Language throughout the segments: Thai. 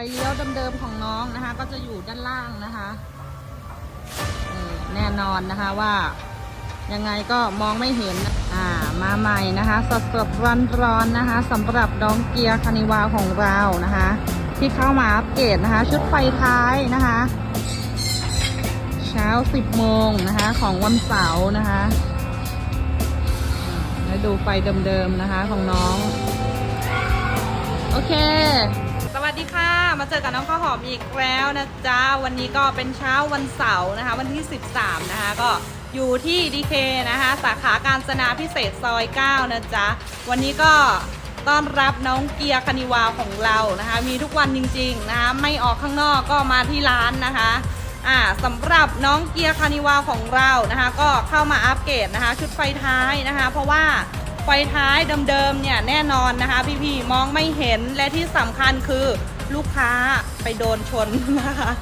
ไปเลี้ยวเดิมๆของน้องนะคะ ก็จะอยู่ด้านล่างนะคะแน่นอนนะคะว่ายังไงก็มองไม่เห็นอ่ามาใหม่นะคะ สดสดร้อนร้อนๆนะคะสำหรับดองเกียร์คานิวาของเรานะคะ ที่เข้ามาอัปเกรดนะคะ ชุดไฟท้ายนะคะ เช้า 10 โมงนะคะ ของวันเสาร์นะคะแล้วดูไฟเดิมๆนะคะของน้อง โอเค สวัสดีค่ะ มาเจอกับน้องข้าวหอมอีกแล้วนะจ๊ะ วันนี้ก็เป็นเช้าวันเสาร์นะคะ วันที่ 13 นะคะ ก็อยู่ที่ดีเคนะคะ สาขาการจนาพิเศษซอย 9 นะจ๊ะ วันนี้ก็ต้อนรับน้องเกียร์คณิวาของเรานะคะ มีทุกวันจริงๆนะคะ ไม่ออกข้างนอกก็มาที่ร้านนะคะอ่าสำหรับน้องเกียร์คานิวาของเรานะคะ ก็เข้ามาอัปเกรดนะคะ ชุดไฟท้ายนะคะ เพราะว่าไฟท้ายเดิมๆเนี่ยแน่นอนนะคะ พี่ๆมองไม่เห็นและที่สำคัญคือ ลูกค้าไปโดนชนนะคะ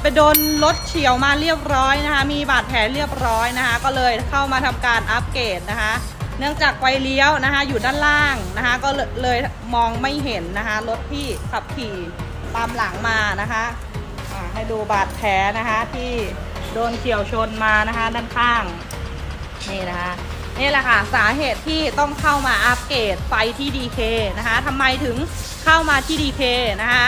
ไปโดนรถเฉียวมาเรียบร้อยนะคะ มีบาดแผลเรียบร้อยนะคะ ก็เลยเข้ามาทำการอัปเกรดนะคะ เนื่องจากไฟเลี้ยวนะคะ อยู่ด้านล่างนะคะ ก็เลยมองไม่เห็นนะคะรถที่ขับขี่ตามหลังมานะคะให้ดูบาดแผลนะคะที่โดนเฉียวชนมานะคะด้านข้างนี่นะคะ นี่แหละค่ะ สาเหตุที่ต้องเข้ามาอัปเกรดไฟที่ DK นะคะทำไมถึงเข้ามาที่ DK นะคะ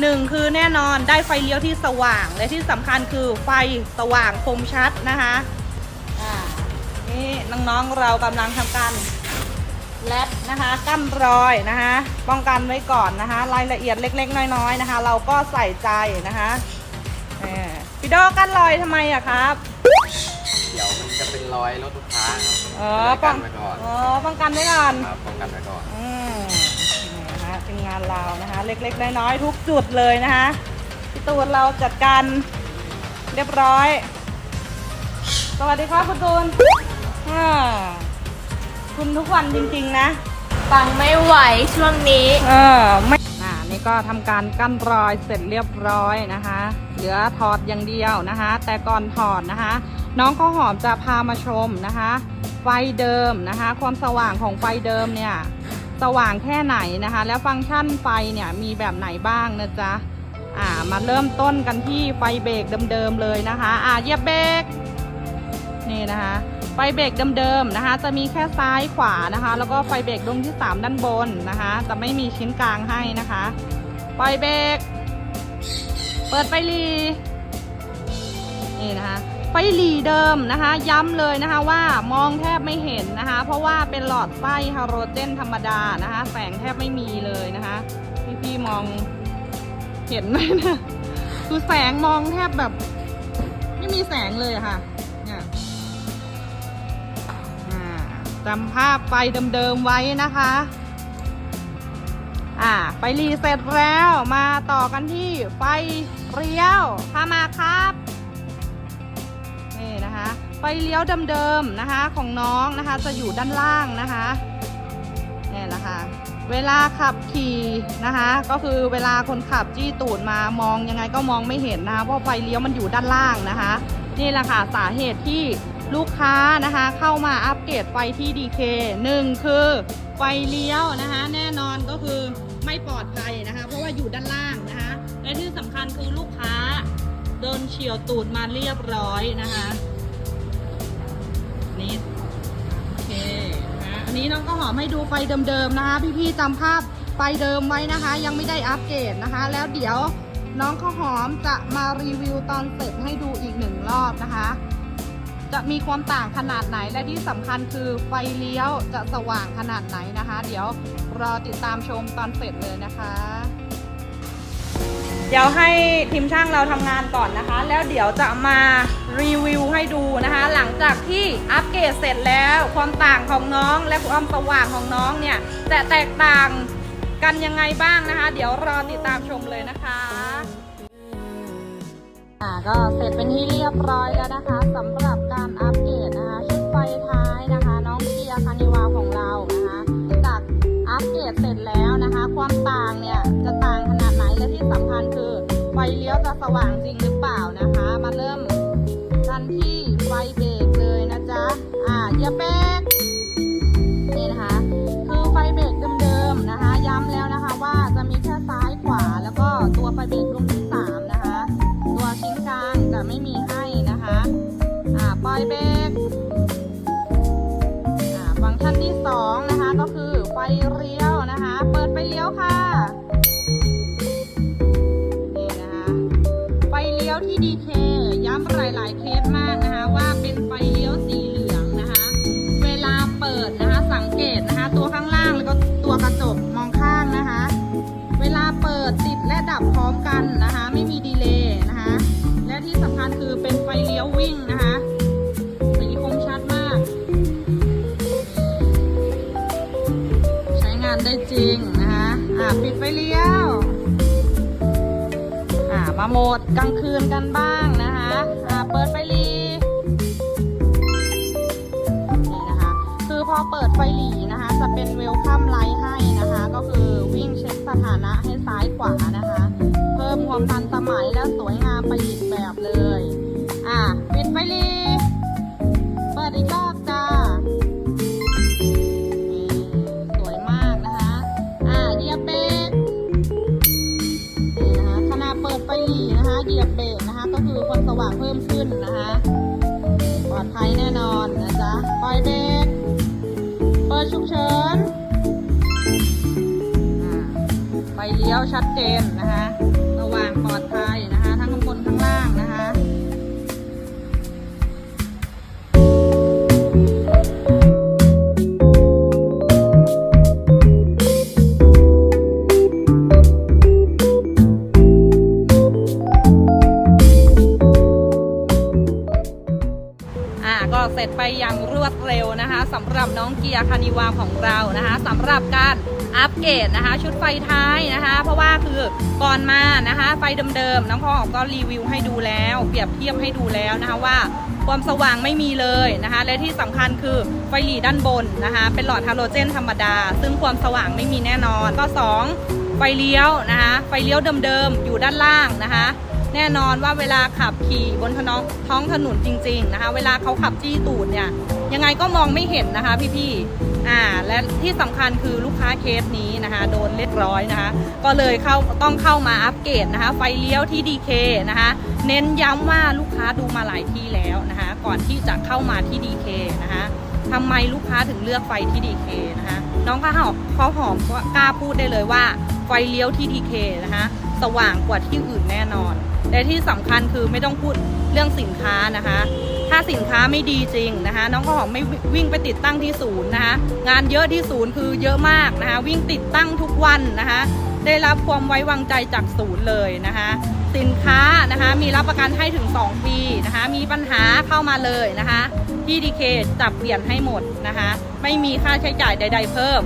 หนึ่งคือแน่นอนได้ไฟเลี้ยวที่สว่าง และที่สำคัญคือไฟสว่างคมชัดนะคะนี่น้องๆเรากำลังทำการแรดนะคะกั้นรอยนะคะป้องกันไว้ก่อนนะคะ รายละเอียดเล็กๆ น้อยๆนะคะ เราก็ใส่ใจนะคะพี่โดกั้นรอยทำไมอะครับ เดี๋ยวมัน จะเป็นรอยรถลูกค้าครับอ๋อป้ป้อองงไว้ก่อนอ๋อป้องกันไว้ก่อน ครับป้องกันไว้ก่อนอืมนี่นะคะเป็นงานเรานะคะ เล็กๆ น้อยๆ ทุกจุดเลยนะคะพี่ตูนเราจัดการเรียบร้อย สวัสดีครับคุณตูนอ่าคุณทุกวันจริงๆนะฟังไม่ไหวช่วงนี้ เออไม่อ่านี่ก็ทำการกั้นรอยเสร็จเรียบร้อยนะคะ เหลือถอดอย่างเดียวนะคะ แต่ก่อนถอดนะคะ น้องข้าวหอมจะพามาชมนะคะ ไฟเดิมนะคะ ความสว่างของไฟเดิมเนี่ยสว่างแค่ไหนนะคะ แล้วฟังก์ชันไฟเนี่ยมีแบบไหนบ้างนะจ๊ะอ่ามาเริ่มต้นกันที่ไฟเบรกเดิมๆเลยนะคะ อ่าเหยียบเบรกนี่นะคะไฟเบรกเดิมๆนะคะ จะมีแค่ซ้ายขวานะคะ แล้วก็ไฟเบรกดวงที่ 3 ด้านบนนะคะ จะไม่มีชิ้นกลางให้นะคะไฟเบรกเปิดไฟลีนี่นะคะ ไฟหลีเดิมนะคะ ย้ำเลยนะคะว่ามองแทบไม่เห็นนะคะ เพราะว่าเป็นหลอดไฟฮาโลเจนธรรมดานะคะ แสงแทบไม่มีเลยนะคะ พี่ๆมองเห็นไหมนะคือแสงมองแทบแบบ ไม่มีแสงเลยะค่ะเนี่ยจำภาพไฟเดิมๆไว้นะคะอ่าไฟรีเสร็จแล้วมาต่อกันที่ไฟเลี้ยวพามาครับ ไฟเลี้ยวเดิมๆนะคะของน้องนะคะจะอยู่ด้านล่างนะคะนี่แหละค่ะเวลาขับขี่นะคะ ก็คือเวลาคนขับจี้ตูดมามองยังไงก็มองไม่เห็นนะคะเพราะไฟเลี้ยวมันอยู่ด้านล่างนะคะ นี่แหละค่ะสาเหตุที่ลูกค้านะคะเข้ามาอัปเกรดไฟที่ DK หนึ่งคือไฟเลี้ยวนะคะ แน่นอนก็คือไม่ปลอดภัยนะคะ เพราะว่าอยู่ด้านล่างนะคะ และที่สำคัญคือลูกค้าโดนเฉียวตูดมาเรียบร้อยนะคะ อันนี้น้องก็หอมให้ดูไฟเดิมๆนะคะ พี่ๆจำภาพไฟเดิมไว้นะคะ ยังไม่ได้อัปเกรดนะคะ แล้วเดี๋ยวน้องข้าวหอมจะมารีวิวตอนเสร็จให้ดูอีกหนึ่งรอบนะคะ จะมีความต่างขนาดไหนและที่สำคัญคือไฟเลี้ยวจะสว่างขนาดไหนนะคะ เดี๋ยวรอติดตามชมตอนเสร็จเลยนะคะ เดี๋ยวให้ทีมช่างเราทำงานก่อนนะคะ แล้วเดี๋ยวจะมารีวิวให้ดูนะคะ หลังจากที่อัปเกรดเสร็จแล้วความต่างของน้องและความสว่างของน้องเนี่ยจะแตกต่างกันยังไงบ้างนะคะ เดี๋ยวรอติดตามชมเลยนะคะอ่าก็เสร็จเป็นที่เรียบร้อยแล้วนะคะสำหรับการอัปเกรดนะคะชุดไฟท้ายนะคะ น้องเกียร์คานิวาของเรานะคะจากอัปเกรดเสร็จแล้ว เลี้ยวจะสว่างจริงหรือเปล่านะคะ มาเริ่มกันที่ไฟเบรกเลยนะจ๊ะ อ่าอย่าเบ ดีเคย้ำหลาย ๆ เคส มาโหมดกลางคืนกันบ้างนะคะอ่าเปิดไฟหลีนี่นะคะ คือพอเปิดไฟหลี อฉุกเฉินไฟเลี้ยวชัดเจนนะคะระว่างปลอดภัยนะคะ การอัปเกรดนะคะ ชุดไฟท้ายนะคะ เพราะว่าคือก่อนมานะคะ ไฟเดิมๆน้องพ่อก็รีวิวให้ดูแล้ว เปรียบเทียบให้ดูแล้วนะคะว่าความสว่างไม่มีเลยนะคะ และที่สำคัญคือไฟหลีด้านบนนะคะ เป็นหลอดฮาโลเจนธรรมดา ซึ่งความสว่างไม่มีแน่นอนก็สองไฟเลี้ยวนะคะ ไฟเลี้ยวเดิมๆอยู่ด้านล่างนะคะ แน่นอนว่าเวลาขับขี่บนถนนท้องถนนจริง ๆนะคะ เวลาเขาขับจี้ตูดเนี่ยยังไงก็มองไม่เห็นนะคะพี่ๆ อ่าและที่สำคัญคือลูกค้าเคสนี้นะคะโดนเรียบร้อยนะคะ ก็เลยเข้าต้องเข้ามาอัปเกรดนะคะ ไฟเลี้ยวที่ดีเคนะคะ เน้นย้ำว่าลูกค้าดูมาหลายที่แล้วนะคะ ก่อนที่จะเข้ามาที่ดีเคนะคะทำไมลูกค้าถึงเลือกไฟที่ดีเคนะคะ น้องข้าวหอมข้าวหอมก็กล้าพูดได้เลยว่าไฟเลี้ยวที่ดีเคนะคะสว่างกว่าที่อื่นแน่นอนและที่สำคัญคือไม่ต้องพูดเรื่องสินค้านะคะ ถ้าสินค้าไม่ดีจริงนะคะ น้องข้าวหอมไม่วิ่งไปติดตั้งที่ศูนย์นะคะงานเยอะที่ศูนย์คือเยอะมากนะคะ วิ่งติดตั้งทุกวันนะคะ ได้รับความไว้วางใจจากศูนย์เลยนะคะ สินค้านะคะมีรับประกันให้ถึง 2 ปีนะคะ มีปัญหาเข้ามาเลยนะคะที่ดีเคจับเปลี่ยนให้หมดนะคะ ไม่มีค่าใช้จ่ายใด ๆ เพิ่ม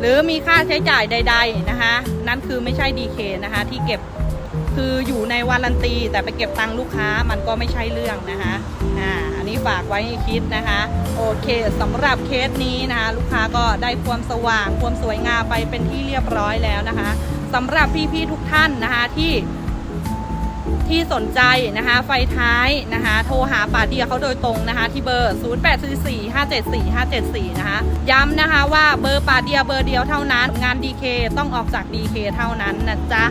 หรือมีค่าใช้จ่ายใด ๆนะคะ นั่นคือไม่ใช่ดีเคนะคะที่เก็บ คืออยู่ในวารันตี แต่ไปเก็บตังค์ลูกค้ามันก็ไม่ใช่เรื่องนะคะอ่าอันนี้ฝากไว้ให้คิดนะคะ โอเคสำหรับเคสนี้นะคะ ลูกค้าก็ได้ความสว่างความสวยงามไปเป็นที่เรียบร้อยแล้วนะคะสำหรับพี่ๆทุกท่านนะคะที่ที่สนใจนะคะไฟท้ายนะคะโทรหาป่าเดียเขาโดยตรงนะคะที่เบอร์ 0844574574 นะคะย้ำนะคะว่าเบอร์ป่าเดียเบอร์เดียวเท่านั้น งาน DK ต้องออกจาก DK เท่านั้นนะจ๊ะ